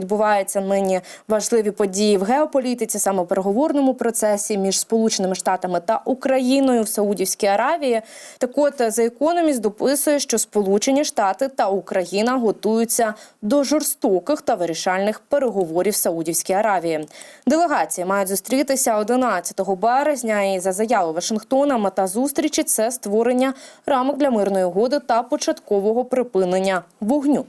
Відбуваються нині важливі події в геополітиці, саме переговорному процесі між Сполученими Штатами та Україною в Саудівській Аравії. Так от The Economist дописує, що Сполучені Штати та Україна готуються до жорстоких та вирішальних переговорів в Саудівській Аравії. Делегації мають зустрітися 11 березня. І за заявою Вашингтона мета зустрічі це створення рамок для мирної угоди та початкового припинення вогню.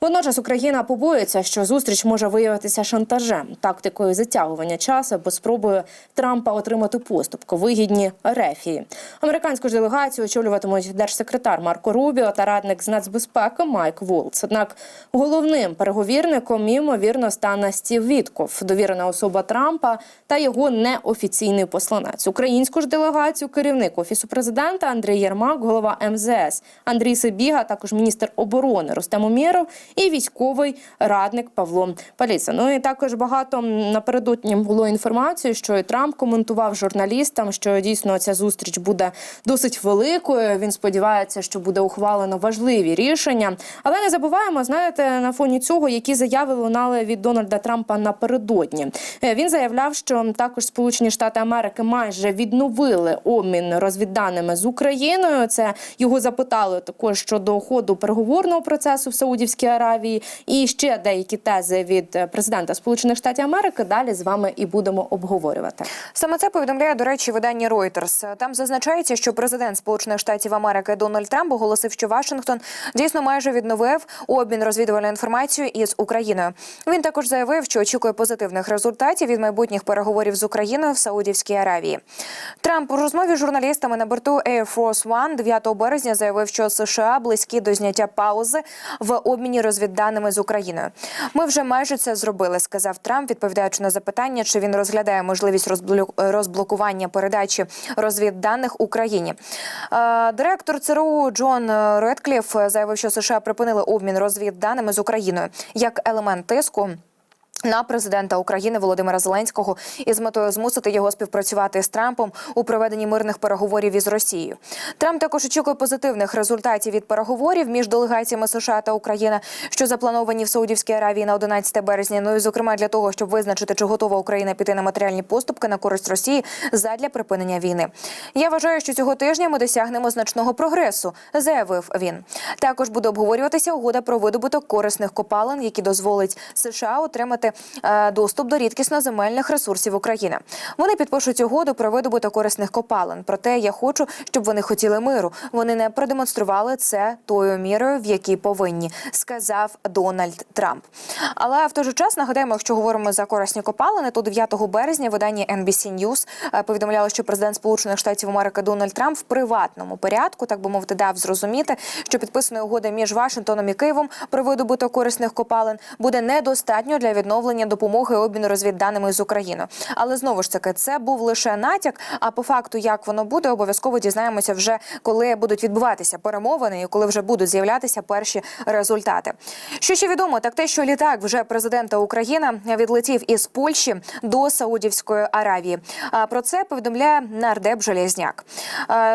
Водночас Україна побоюється, що зустріч може виявитися шантажем, тактикою затягування часу або спробою Трампа отримати поступку вигідні рефії. Американську ж делегацію очолюватимуть держсекретар Марко Рубіо та радник з нацбезпеки Майк Волц. Однак головним переговірником ймовірно стане Стів Вітков, довірена особа Трампа та його неофіційний посланець. Українську ж делегацію керівник офісу президента Андрій Єрмак, голова МЗС Андрій Сибіга, також міністр оборони Рустем Умєров і військовий радник Павло Паліца. Ну і також багато напередодні було інформації, що і Трамп коментував журналістам, що дійсно ця зустріч буде досить великою. Він сподівається, що буде ухвалено важливі рішення. Але не забуваємо, знаєте, на фоні цього, які заяви лунали від Дональда Трампа напередодні. Е, Він заявляв, що також Сполучені Штати Америки майже відновили обмін розвідданими з Україною. Це його запитали також щодо ходу переговорного процесу в Саудівській Аравії. І ще деякі тези від е, президента Сполучених Штатів Америки. Далі з вами і будемо обговорювати. Саме це повідомляє, до речі, видання Reuters. Там зазначається, що президент Сполучених Штатів Америки Дональд Трамп оголосив, що Вашингтон дійсно майже відновив обмін розвідувальною інформацією із Україною. Він також заявив, що очікує позитивних результатів від майбутніх переговорів з Україною в Саудівській Аравії. Трамп у розмові з журналістами на борту Air Force One 9 березня заявив, що США близькі до зняття паузи в обміні розвідданими з Україною. Ми вже майже це зробили, сказав Трамп, відповідаючи на запитання, чи він розглядає можливість розблокування передачі розвідданих Україні. Е, Директор ЦРУ Джон Редкліф заявив, що США припинили обмін розвідданими з Україною як елемент тиску. На президента України Володимира Зеленського із метою змусити його співпрацювати з Трампом у проведенні мирних переговорів із Росією. Трамп також очікує позитивних результатів від переговорів між делегаціями США та України, що заплановані в Саудівській Аравії на 11 березня. Ну і зокрема для того, щоб визначити, чи готова Україна піти на матеріальні поступки на користь Росії задля припинення війни. Я вважаю, що цього тижня ми досягнемо значного прогресу, заявив він. Також буде обговорюватися угода про видобуток корисних копалин, які дозволить США отримати е, доступ до рідкісно земельних ресурсів України. Вони підпишуть угоду про видобуток корисних копалин. Проте я хочу, щоб вони хотіли миру. Вони не продемонстрували це тою мірою, в якій повинні, сказав Дональд Трамп. Але в той же час нагадаємо, якщо говоримо за корисні копалини, то 9 березня видання NBC News е, повідомляло, що президент Сполучених Штатів Америки Дональд Трамп в приватному порядку, так би мовити, дав зрозуміти, що підписана угода між Вашингтоном і Києвом про видобуток корисних копалин буде недостатньо для відновлення допомоги і обміну розвідданими з Україною. Але знову ж таки, це був лише натяк. А по факту, як воно буде, обов'язково дізнаємося вже коли будуть відбуватися перемовини і коли вже будуть з'являтися перші результати. Що ще відомо, так те, що літак вже президента України відлетів із Польщі до Саудівської Аравії. А про це повідомляє нардеп Железняк.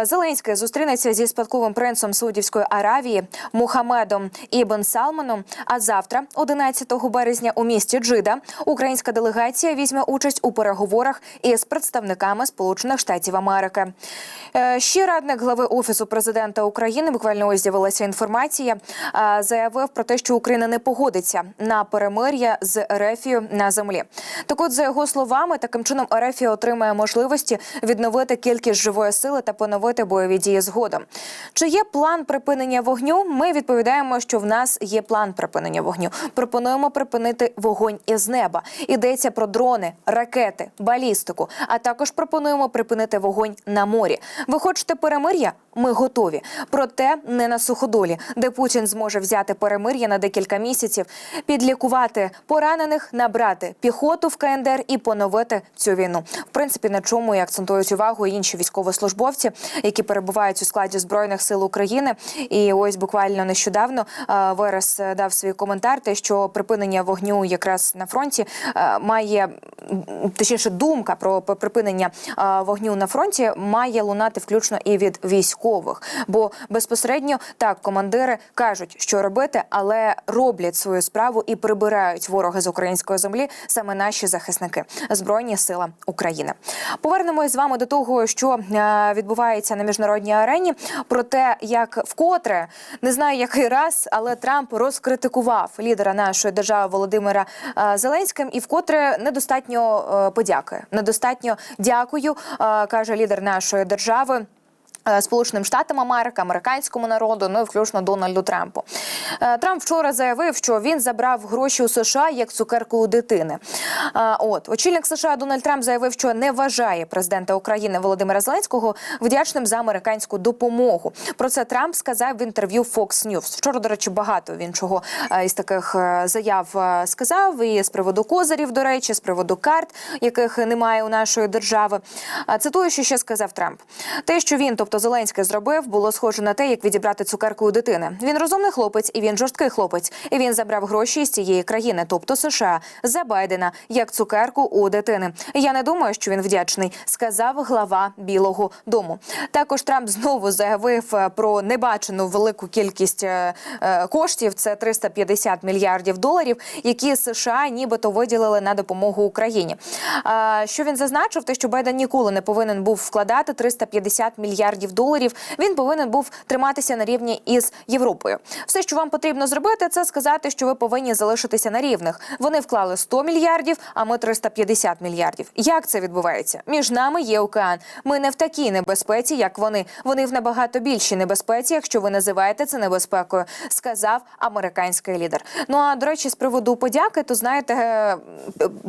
Зеленський зустрінеться зі спадковим принцем Саудівської Аравії Мухамедом Ібн Салманом. А завтра, 11 березня, у місті Джида, українська делегація візьме участь у переговорах із представниками Сполучених Штатів Америки. Е, Ще радник глави офісу президента України буквально ось з'явилася інформація. е, Заявив про те, що Україна не погодиться на перемир'я з Ерефією на землі. Так, от за його словами, таким чином Ерефія отримає можливості відновити кількість живої сили та поновити бойові дії згодом. Чи є план припинення вогню? Ми відповідаємо, що в нас є план припинення вогню. Пропонуємо припинити вогонь із неба. Йдеться про дрони, ракети, балістику. А також пропонуємо припинити вогонь на морі. Ви хочете перемир'я? Ми готові. Проте не на суходолі, де Путін зможе взяти перемир'я на декілька місяців, підлікувати поранених, набрати піхоту в КНДР і поновити цю війну. В принципі, на чому і акцентують увагу інші військовослужбовці, які перебувають у складі збройних сил України. І ось буквально нещодавно е, Верес дав свій коментар, те, що припинення вогню якраз на фронті е, має точніше думка про припинення вогню на фронті має лунати включно і від військових. Бо безпосередньо так командири кажуть, що робити, але роблять свою справу і прибирають ворога з української землі саме наші захисники збройні сили України. Повернемось з вами до того, що відбувається на міжнародній арені. Про те, як вкотре не знаю який раз, але Трамп розкритикував лідера нашої держави Володимира Зеленським, і вкотре недостатньо е, подяки. Недостатньо дякую, е, каже лідер нашої держави. Е, Сполученим Штатам Америки, американському народу, ну і включно Дональду Трампу. Е, Трамп вчора заявив, що він забрав гроші у США як цукерку у дитини. Е, От очільник США Дональд Трамп заявив, що не вважає президента України Володимира Зеленського вдячним за американську допомогу. Про це Трамп сказав в інтерв'ю Fox News. Вчора, до речі, багато він чого із таких заяв сказав. І з приводу козирів, до речі, з приводу карт, яких немає у нашої держави. Цитую, що ще сказав Трамп: те, що він, тобто Зеленський, зробив, було схоже на те, як відібрати цукерку у дитини. Він розумний хлопець, і він жорсткий хлопець. І він забрав гроші з цієї країни, тобто США, за Байдена, як цукерку у дитини. Я не думаю, що він вдячний, сказав глава Білого Дому. Також Трамп знову заявив е, про небачену велику кількість е, е, коштів. Це 350 мільярдів доларів, які США нібито виділили на допомогу Україні. Що він зазначив, те, що Байден ніколи не повинен був вкладати 350 мільярдів доларів. Він повинен був триматися на рівні із Європою. Все, що вам потрібно зробити, це сказати, що ви повинні залишитися на рівних. Вони вклали 100 мільярдів, а ми 350 мільярдів. Як це відбувається? Між нами є океан. Ми не в такій небезпеці, як вони. Вони в набагато більшій небезпеці, якщо ви називаєте це небезпекою, сказав американський лідер. Ну а до речі, з приводу подяки, то знаєте, е,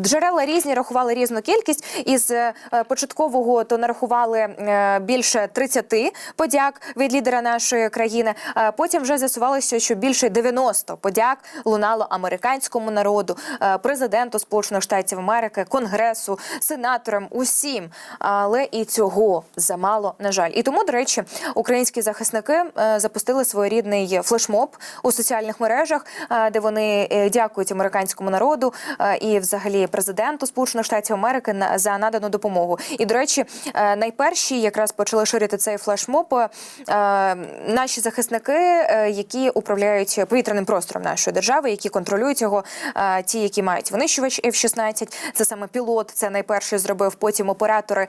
джерела різні рахували різну кількість. Із е, початкового то нарахували е, більше 30 подяк від лідера нашої країни. Потім вже з'ясувалося, що більше 90 подяк лунало американському народу, е, президенту Сполучених Штатів Америки, конгресу, сенаторам, усім. Але і цього замало, на жаль. І тому, до речі, українські захисники е, запустили своєрідний флешмоб у соціальних мережах, е, де вони дякують американському народу і, взагалі, президенту Сполучених Штатів Америки за надану допомогу. І до речі, найперші якраз почали ширити цей флешмоб е, наші захисники, е, які управляють повітряним простором нашої держави, які контролюють його, е, ті, які мають винищувач F-16, це саме пілот, це найперший зробив. Потім оператори,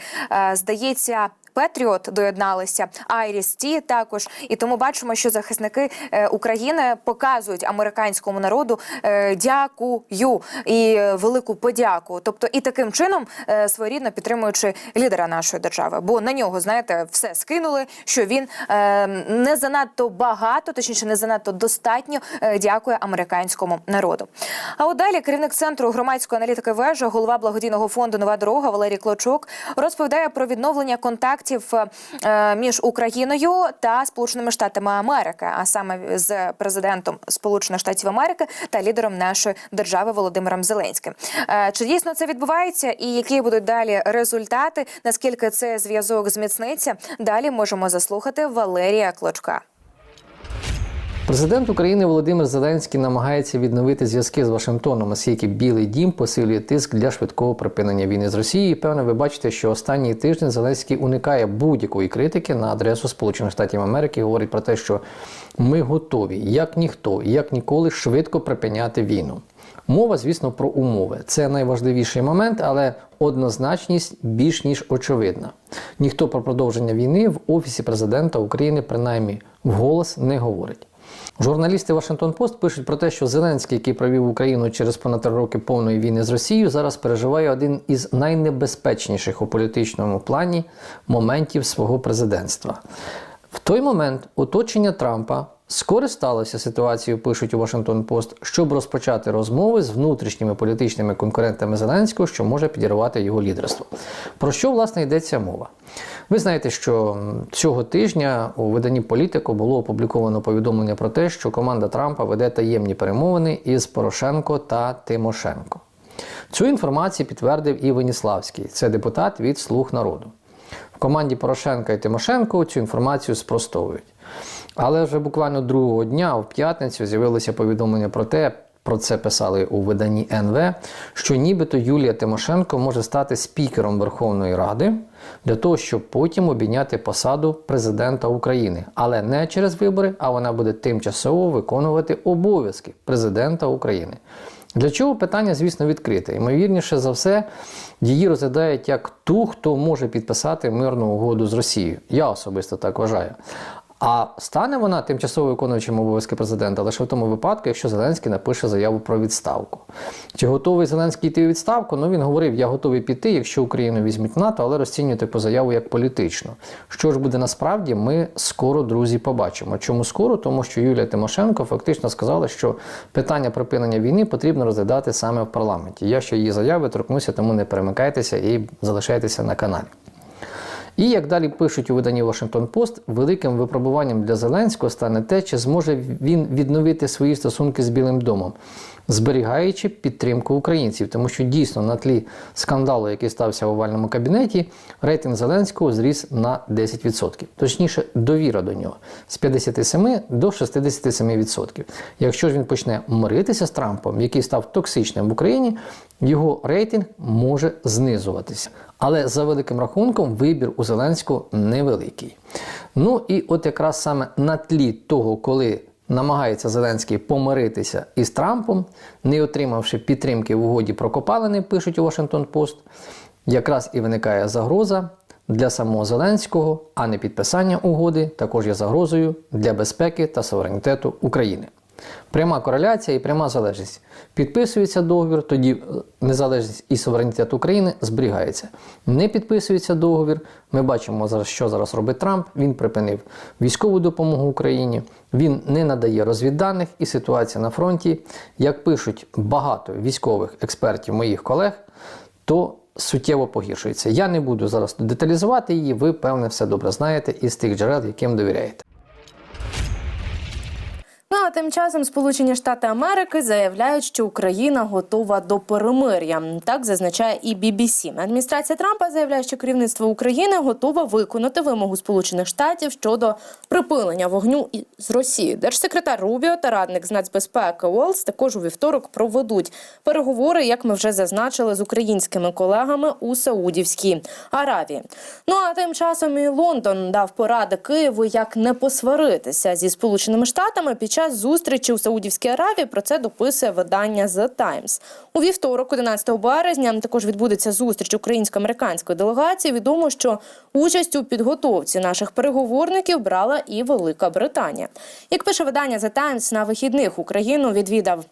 здається. Петріот доєдналися, Айріс Ті також, і тому бачимо, що захисники е, України показують американському народу е, дякую і е, велику подяку. Тобто, і таким чином своєрідно підтримуючи лідера нашої держави, бо на нього знаєте все скинули, що він не занадто багато, точніше, не занадто достатньо дякує американському народу. А от далі керівник центру громадської аналітики вежа, голова благодійного фонду Нова дорога Валерій Клочок розповідає про відновлення контактів е, між Україною та Сполученими Штатами Америки, а саме з президентом Сполучених Штатів Америки та лідером нашої держави Володимиром Зеленським. Е, Чи дійсно це відбувається, і які будуть далі результати? Наскільки цей зв'язок зміцниться? Далі можемо заслухати Валерія Клочка. Президент України Володимир Зеленський намагається відновити зв'язки з Вашингтоном, оскільки Білий Дім посилює тиск для швидкого припинення війни з Росією. І, Певно, ви бачите, що останній тиждень Зеленський уникає будь-якої критики на адресу Сполучених Штатів Америки. Говорить про те, що ми готові, як ніхто, як ніколи, швидко припиняти війну. Мова, звісно, про умови. Це найважливіший момент, але однозначність більш ніж очевидна. Ніхто про продовження війни в офісі президента України принаймні вголос не говорить. Журналісти Вашингтон Пост пишуть про те, що Зеленський, який провів Україну через понад три роки повної війни з Росією, зараз переживає один із найнебезпечніших у політичному плані моментів свого президентства. В той момент оточення Трампа скористалося ситуацією, пишуть у Вашингтон Пост, щоб розпочати розмови з внутрішніми політичними конкурентами Зеленського, що може підірвати його лідерство. Про що власне йдеться мова? Ви знаєте, що цього тижня у виданні Політико було опубліковано повідомлення про те, що команда Трампа веде таємні перемовини із Порошенко та Тимошенко. Цю інформацію підтвердив і Веніславський, це депутат від Слуг народу. В команді Порошенка і Тимошенко цю інформацію спростовують. Але вже буквально другого дня, в п'ятницю, з'явилося повідомлення про те, Про це писали у виданні НВ, що нібито Юлія Тимошенко може стати спікером Верховної Ради для того, щоб потім обійняти посаду президента України, але не через вибори, а вона буде тимчасово виконувати обов'язки президента України. Для чого питання, звісно, відкрите. Ймовірніше за все, її розглядають як ту, хто може підписати мирну угоду з Росією. Я особисто так вважаю. А стане вона тимчасово виконуючим обов'язки президента лише в тому випадку, якщо Зеленський напише заяву про відставку. Чи готовий Зеленський йти у відставку? Ну він говорив: я готовий піти, якщо Україну візьмуть НАТО, але розцінювати по заяву як політичну. Що ж буде насправді, ми скоро, друзі, побачимо. Чому скоро? Тому що Юлія Тимошенко фактично сказала, що питання припинення війни потрібно розглядати саме в парламенті. Я ще її заяви торкнуся, тому не перемикайтеся і залишайтеся на каналі. І як далі пишуть у виданні Washington Post, великим випробуванням для Зеленського стане те, чи зможе він відновити свої стосунки з Білим домом, зберігаючи підтримку українців, тому що дійсно на тлі скандалу, який стався в овальному кабінеті, рейтинг Зеленського зріс на 10%. Точніше, довіра до нього з 57 до 67%. Якщо ж він почне миритися з Трампом, який став токсичним в Україні, його рейтинг може знизуватися. Але за великим рахунком вибір у Зеленського невеликий. Ну і от якраз саме на тлі того, коли намагається Зеленський помиритися із Трампом, не отримавши підтримки в угоді про копалини, пишуть у Washington Post, якраз і виникає загроза для самого Зеленського, а не підписання угоди також є загрозою для безпеки та суверенітету України. Пряма кореляція і пряма залежність. Підписується договір, тоді е, незалежність і суверенітет України зберігається. Не підписується договір. Ми бачимо що зараз робить Трамп. Він припинив військову допомогу Україні, він не надає розвідданих і ситуація на фронті, як пишуть багато військових експертів, моїх колег, то суттєво погіршується. Я не буду зараз деталізувати її. Ви певне все добре знаєте із тих джерел, яким довіряєте. Ну а тим часом Сполучені Штати Америки заявляють, що Україна готова до перемир'я. Так зазначає і BBC. Адміністрація Трампа заявляє, що керівництво України готове виконати вимогу Сполучених Штатів щодо припинення вогню з Росією. Держсекретар Рубіо та радник з нацбезпеки Уолс також у вівторок проведуть переговори, як ми вже зазначили, з українськими колегами у Саудівській Аравії. Ну а тим часом і Лондон дав поради Києву, як не посваритися зі Сполученими Штатами під зустрічі у Саудівській Аравії. Про це дописує видання The Times. У вівторок, 11 березня, також відбудеться зустріч українсько-американської делегації. Відомо, що участь у підготовці наших переговорників брала і Велика Британія. Як пише видання The Times, на вихідних Україну відвідав.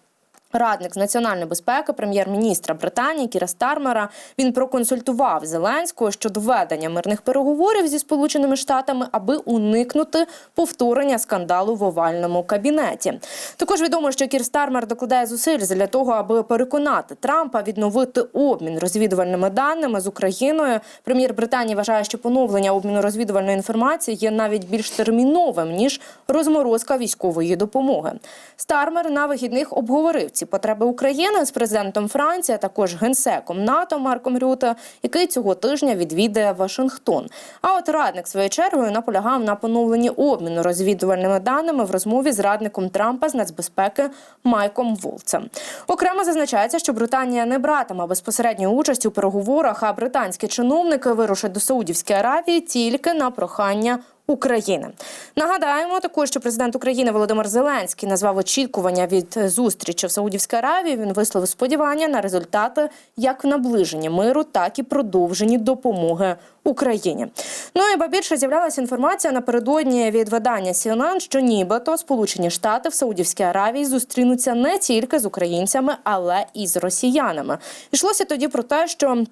Радник з національної безпеки прем'єр-міністра Британії Кіра Стармера він проконсультував Зеленського щодо ведення мирних переговорів зі Сполученими Штатами, аби уникнути повторення скандалу в овальному кабінеті. Також відомо, що Кір Стармер докладає зусиль для того, аби переконати Трампа відновити обмін розвідувальними даними з Україною. Прем'єр Британії вважає, що поновлення обміну розвідувальної інформації є навіть більш терміновим ніж розморозка військової допомоги. Стармер на вихідних обговорив ці потреби України з президентом Франції, а також генсеком НАТО Марком Рюте, який цього тижня відвідає Вашингтон. А от радник своєю чергою наполягав на поновленні обміну розвідувальними даними в розмові з радником Трампа з нацбезпеки Майком Волцем. Окремо зазначається, що Британія не братиме безпосередньої участі у переговорах, а британські чиновники вирушать до Саудівської Аравії тільки на прохання України. Нагадаємо також, що президент України Володимир Зеленський назвав очікування від зустрічі в Саудівській Аравії. Він висловив сподівання на результати як в наближенні миру, так і продовженні допомоги Україні. Ну і ба більше з'являлася інформація напередодні від видання CNN, що нібито Сполучені Штати в Саудівській Аравії зустрінуться не тільки з українцями, але і з росіянами. Йшлося тоді про те, що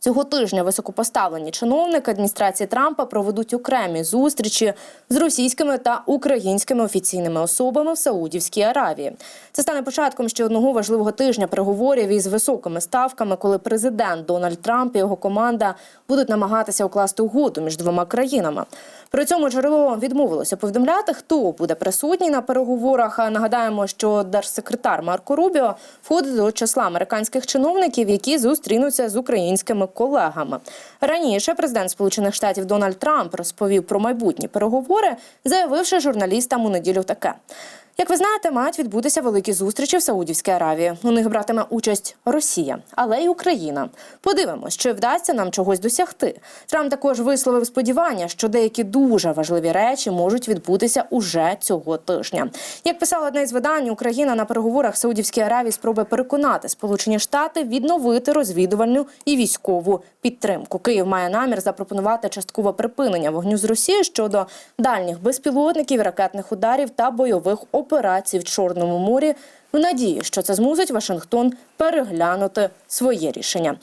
Цього тижня високопоставлені чиновники адміністрації Трампа проведуть окремі зустрічі з російськими та українськими офіційними особами в Саудівській Аравії. Це стане початком ще одного важливого тижня переговорів із високими ставками, коли президент Дональд Трамп і його команда будуть намагатися укласти угоду між двома країнами. При цьому джерело відмовилося повідомляти, хто буде присутній на переговорах. Нагадаємо, що держсекретар Марко Рубіо входить до числа американських чиновників, які зустрінуться з українськими колегами. Раніше президент Сполучених Штатів Дональд Трамп розповів про майбутні переговори, заявивши журналістам у неділю таке. Як ви знаєте, мають відбутися великі зустрічі в Саудівській Аравії. У них братиме участь Росія, але й Україна. Подивимось, чи вдасться нам чогось досягти. Трамп також висловив сподівання, що деякі дуже важливі речі можуть відбутися уже цього тижня. Як писала одне з видань, Україна на переговорах Саудівській Аравії спробує переконати Сполучені Штати відновити розвідувальну і військову підтримку. Київ має намір запропонувати часткове припинення вогню з Росії щодо дальніх безпілотників, ракетних ударів та бойових операцій в Чорному морі. В надії, що це змусить Вашингтон переглянути своє рішення.